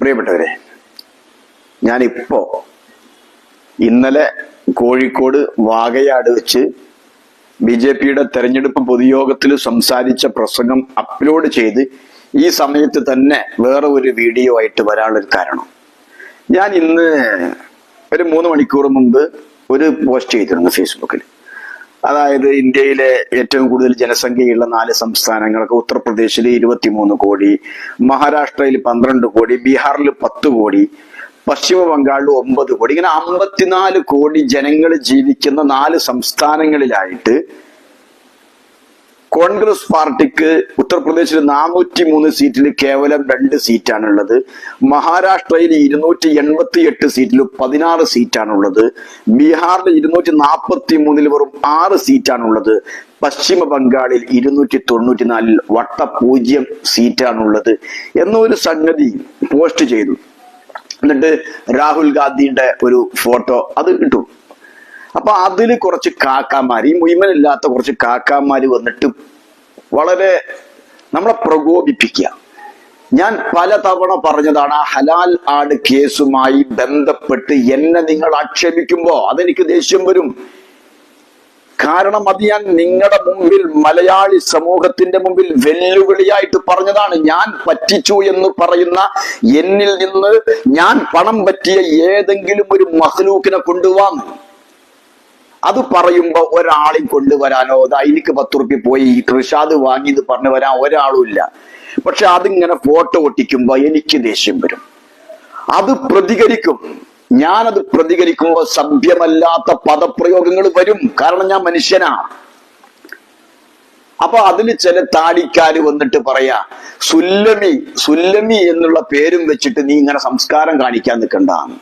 പ്രിയപ്പെട്ടവരെ ഞാനിപ്പോ ഇന്നലെ കോഴിക്കോട് വാകയാട് വെച്ച് ബി ജെ പിയുടെ തെരഞ്ഞെടുപ്പ് പൊതുയോഗത്തിൽ സംസാരിച്ച പ്രസംഗം അപ്ലോഡ് ചെയ്ത് ഈ സമയത്ത് തന്നെ വേറെ ഒരു വീഡിയോ ആയിട്ട് വരാനുള്ളൊരു കാരണം. ഞാൻ ഇന്ന് ഒരു മൂന്ന് മണിക്കൂർ മുമ്പ് ഒരു പോസ്റ്റ് ചെയ്തിരുന്നു ഫേസ്ബുക്കിൽ. അതായത് ഇന്ത്യയിലെ ഏറ്റവും കൂടുതൽ ജനസംഖ്യയുള്ള നാല് സംസ്ഥാനങ്ങൾക്ക് ഉത്തർപ്രദേശിൽ ഇരുപത്തിമൂന്ന് കോടി മഹാരാഷ്ട്രയിൽ പന്ത്രണ്ട് കോടി ബീഹാറിൽ പത്ത് കോടി പശ്ചിമ ബംഗാളിൽ ഒമ്പത് കോടി. ഇങ്ങനെ അമ്പത്തിനാല് കോടി ജനങ്ങൾ ജീവിക്കുന്ന നാല് സംസ്ഥാനങ്ങളിലായിട്ട് കോൺഗ്രസ് പാർട്ടിക്ക് ഉത്തർപ്രദേശിൽ നാനൂറ്റി മൂന്ന് സീറ്റിൽ കേവലം രണ്ട് സീറ്റാണുള്ളത്. മഹാരാഷ്ട്രയിൽ ഇരുന്നൂറ്റി എൺപത്തി എട്ട് സീറ്റിൽ പതിനാറ് സീറ്റാണുള്ളത്. ബീഹാറിൽ ഇരുന്നൂറ്റി നാൽപ്പത്തി മൂന്നിൽ വെറും ആറ് സീറ്റാണുള്ളത്. പശ്ചിമ ബംഗാളിൽ ഇരുന്നൂറ്റി തൊണ്ണൂറ്റി നാലിൽ വട്ട പൂജ്യം സീറ്റാണുള്ളത് എന്നൊരു സംഗതി പോസ്റ്റ് ചെയ്തു. എന്നിട്ട് രാഹുൽ ഗാന്ധിയുടെ ഒരു ഫോട്ടോ അത് ഇട്ടു. അപ്പൊ അതിൽ കുറച്ച് കാക്കാമാര് ഈ മുയ്മനില്ലാത്ത കുറച്ച് കാക്കാമാര് വന്നിട്ട് വളരെ നമ്മളെ പ്രകോപിപ്പിക്കുക ഞാൻ പലതവണ പറഞ്ഞതാണ് ആ ഹലാൽ ആട് കേസുമായി ബന്ധപ്പെട്ട് എന്നെ നിങ്ങൾ ആക്ഷേപിക്കുമ്പോ അതെനിക്ക് ദേഷ്യം വരും. കാരണം അത് ഞാൻ നിങ്ങളുടെ മുമ്പിൽ മലയാളി സമൂഹത്തിന്റെ മുമ്പിൽ വെല്ലുവിളിയായിട്ട് പറഞ്ഞതാണ്. ഞാൻ പറ്റിച്ചു എന്ന് പറയുന്ന എന്നിൽ നിന്ന് ഞാൻ പണം പറ്റിയ ഏതെങ്കിലും ഒരു മഹ്ലൂക്കിനെ കൊണ്ടുവാന്ന് അത് പറയുമ്പോ ഒരാളെ കൊണ്ടുവരാനോ എനിക്ക് പത്ത് റുപ്യ പോയി റിഷാദ് വാങ്ങി എന്ന് പറഞ്ഞു വരാൻ ഒരാളും ഇല്ല. പക്ഷെ അതിങ്ങനെ ഫോട്ടോ ഒട്ടിക്കുമ്പോ എനിക്ക് ദേഷ്യം വരും. അത് പ്രതികരിക്കും. ഞാനത് പ്രതികരിക്കുമ്പോൾ സഭ്യമല്ലാത്ത പദപ്രയോഗങ്ങൾ വരും. കാരണം ഞാൻ മനുഷ്യനാ. അപ്പൊ അതിൽ ചില താടിക്കാര് വന്നിട്ട് പറയാ സുല്ലമി സുല്ലമി എന്നുള്ള പേരും വെച്ചിട്ട് നീ ഇങ്ങനെ സംസ്കാരം കാണിക്കാൻ നിൽക്കണ്ടാന്ന്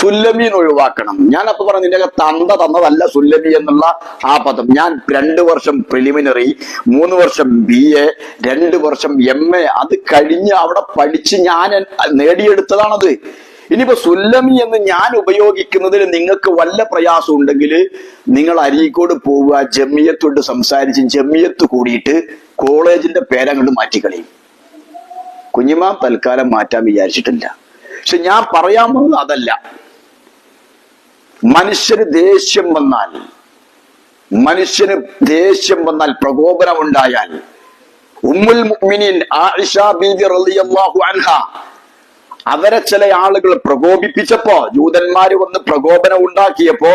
സുല്ലമീൻ ഒഴിവാക്കണം. ഞാൻ അപ്പൊ പറഞ്ഞു നിന്റെ തന്ത തന്നതല്ല സുല്ലമി എന്നുള്ള ആ പദം. ഞാൻ രണ്ട് വർഷം പ്രിലിമിനറി മൂന്ന് വർഷം ബി എ രണ്ട് വർഷം എം എ അത് കഴിഞ്ഞ് അവിടെ പഠിച്ച് ഞാൻ നേടിയെടുത്തതാണത്. ഇനിയിപ്പോ സുല്ലമി എന്ന് ഞാൻ ഉപയോഗിക്കുന്നതിൽ നിങ്ങൾക്ക് വല്ല പ്രയാസം ഉണ്ടെങ്കിൽ നിങ്ങൾ അരീക്കോട് പോവുക ജമിയത്തോട്ട് സംസാരിച്ച് ജമിയത്ത് കൂടിയിട്ട് കോളേജിന്റെ പേരങ്ങോട്ട് മാറ്റിക്കളയും. കുഞ്ഞിമാം തൽക്കാലം മാറ്റാൻ വിചാരിച്ചിട്ടില്ല. പക്ഷെ ഞാൻ പറയാൻ അതല്ല. മനുഷ്യന് ദേഷ്യം വന്നാൽ മനുഷ്യന് ദേഷ്യം വന്നാൽ പ്രകോപനം ഉണ്ടായാൽ ഉമ്മുൽ മുഅ്മിനീൻ റളിയല്ലാഹു അൻഹ അവരെ ചില ആളുകൾ പ്രകോപിപ്പിച്ചപ്പോ ജൂതന്മാര് വന്ന് പ്രകോപനം ഉണ്ടാക്കിയപ്പോ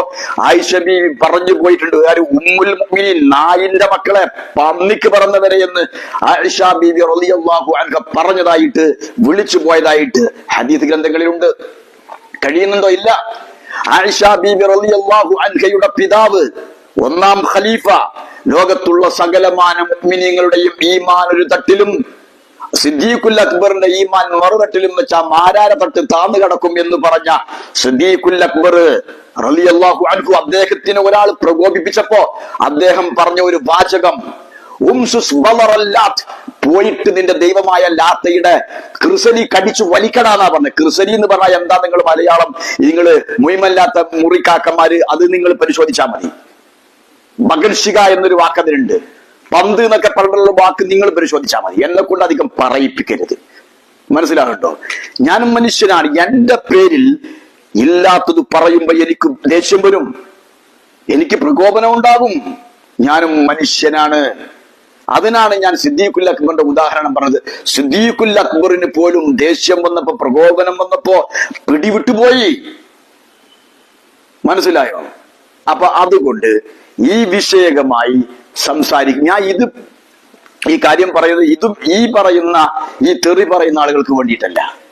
ആയിഷ ബീവി പറഞ്ഞു പോയിട്ടുണ്ട് ആര് ഉമ്മുൽ മുഅ്മിനീൻ നായിന്റെ മക്കളെ പന്നിക്ക് പറന്നവരെ എന്ന്. ആയിഷ ബീബി റളിയല്ലാഹു അൻഹ പറഞ്ഞതായിട്ട് വിളിച്ചു പോയതായിട്ട് ഹദീസ് ഗ്രന്ഥങ്ങളിലുണ്ട്. കഴിയുന്നുണ്ടോ ഇല്ല? ആയിഷ ബീബി റളിയല്ലാഹു അൻഹയുടെ പിതാവ് ഒന്നാം ഖലീഫ. ലോകത്തുള്ള സകലമാന മുഅ്മിനീങ്ങളുടെയും ഈമാൻ ഒരു തട്ടിലും സിദ്ദീഖുൽ അക്ബറിന്റെ ഈമാൻ മറുതട്ടിലും വെച്ച മാരാര തട്ട് താന്നു കിടക്കും എന്ന് പറഞ്ഞ സിദ്ദീഖുൽ അക്ബർ റളിയല്ലാഹു അൻഹു അദ്ദേഹത്തിന് ഒരാൾ പ്രകോപിപ്പിച്ചപ്പോ അദ്ദേഹം പറഞ്ഞ ഒരു വാചകം പോയിട്ട് നിന്റെ ദൈവമായ ലാത്തയുടെ ക്രിസലി കടിച്ചു വലിക്കടാന്നാ പറഞ്ഞത് ക്രിസലി എന്ന് പറഞ്ഞാൽ എന്താ നിങ്ങൾ മലയാളം? നിങ്ങൾ മുയ്മല്ലാത്ത മുറിക്കാക്കന്മാര് അത് നിങ്ങൾ പരിശോധിച്ചാൽ മതി. മകർഷിക എന്നൊരു വാക്ക് അതിനുണ്ട് പന്ത് എന്നൊക്കെ പറഞ്ഞുള്ള വാക്ക് നിങ്ങൾ പരിശോധിച്ചാൽ മതി. എന്നെ കൊണ്ട് അധികം പറയിപ്പിക്കരുത്. മനസ്സിലാകട്ടോ ഞാൻ മനുഷ്യനാണ്. എന്റെ പേരിൽ ഇല്ലാത്തത് പറയുമ്പോ എനിക്ക് ദേഷ്യം വരും. എനിക്ക് പ്രകോപനം ഉണ്ടാകും. ഞാനും മനുഷ്യനാണ്. അതിനാണ് ഞാൻ സിദ്ദീഖുൽ അക്ബറിന്റെ ഉദാഹരണം പറഞ്ഞത്. സിദ്ദീഖുൽ അക്ബറിന് പോലും ദേഷ്യം വന്നപ്പോ പ്രകോപനം വന്നപ്പോ പിടിവിട്ടുപോയി. മനസ്സിലായോ? അപ്പൊ അതുകൊണ്ട് ഈ വിഷയകമായി സംസാരിക്കും ഞാൻ ഇത് ഈ കാര്യം പറയുന്നത് ഇതും ഈ പറയുന്ന ഈ തെറി പറയുന്ന ആളുകൾക്ക് വേണ്ടിയിട്ടല്ല.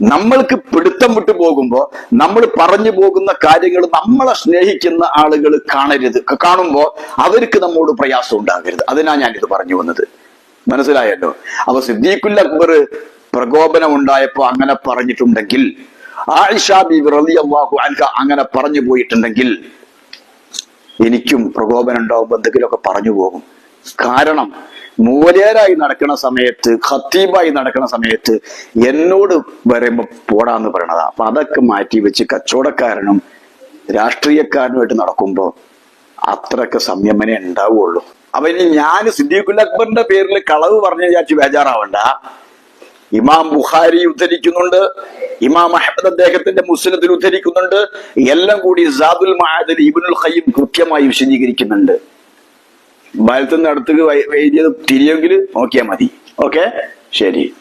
നമ്മൾക്ക് പിടുത്തം വിട്ടു പോകുമ്പോ നമ്മൾ പറഞ്ഞു പോകുന്ന കാര്യങ്ങൾ നമ്മളെ സ്നേഹിക്കുന്ന ആളുകൾ കാണരുത്. കാണുമ്പോൾ അവർക്ക് നമ്മോട് പ്രയാസം ഉണ്ടാകരുത്. അതിനാ ഞാൻ ഇത് പറഞ്ഞു വന്നത്. മനസ്സിലായല്ലോ? അപ്പൊ സിദ്ദീഖുൽ അക്ബർ പ്രകോപനം ഉണ്ടായപ്പോ അങ്ങനെ പറഞ്ഞിട്ടുണ്ടെങ്കിൽ ആയിഷ ബീബി റളിയല്ലാഹു അൻഹ അങ്ങനെ പറഞ്ഞു പോയിട്ടുണ്ടെങ്കിൽ എനിക്കും പ്രകോപനം ഉണ്ടാവുമ്പോ എന്തെങ്കിലുമൊക്കെ പറഞ്ഞു പോകും. കാരണം മൂലേരായി നടക്കുന്ന സമയത്ത് ഖത്തീബായി നടക്കുന്ന സമയത്ത് എന്നോട് വരുമ്പോ പോടാന്ന് പറയണതാ. അപ്പൊ അതൊക്കെ മാറ്റി വെച്ച് കച്ചവടക്കാരനും രാഷ്ട്രീയക്കാരനുമായിട്ട് നടക്കുമ്പോ അത്രയൊക്കെ സംയമനേ ഉണ്ടാവുള്ളൂ. അപ്പൊ ഇനി ഞാൻ സിദ്ദീഖുൽ അക്ബറിന്റെ പേരിൽ കളവ് പറഞ്ഞു വിചാരിച്ച് ബേജാറാവണ്ട. ഇമാം ബുഖാരി ഉദ്ധരിക്കുന്നുണ്ട് ഇമാം അഹമ്മദ് അദ്ദേഹത്തിന്റെ മുസ്ലിത്തിൽ ഉദ്ധരിക്കുന്നുണ്ട് എല്ലാം കൂടി സാദുൽ മഹാദിൽ ഇബിനുൽ ഖയ്യിം കൃത്യമായി വിശദീകരിക്കുന്നുണ്ട്. വലത്തുനിന്ന് അടുത്തേക്ക് വൈ- എഴുതിയത് തിരിയെങ്കിൽ നോക്കിയാൽ മതി. ഓക്കെ ശരി.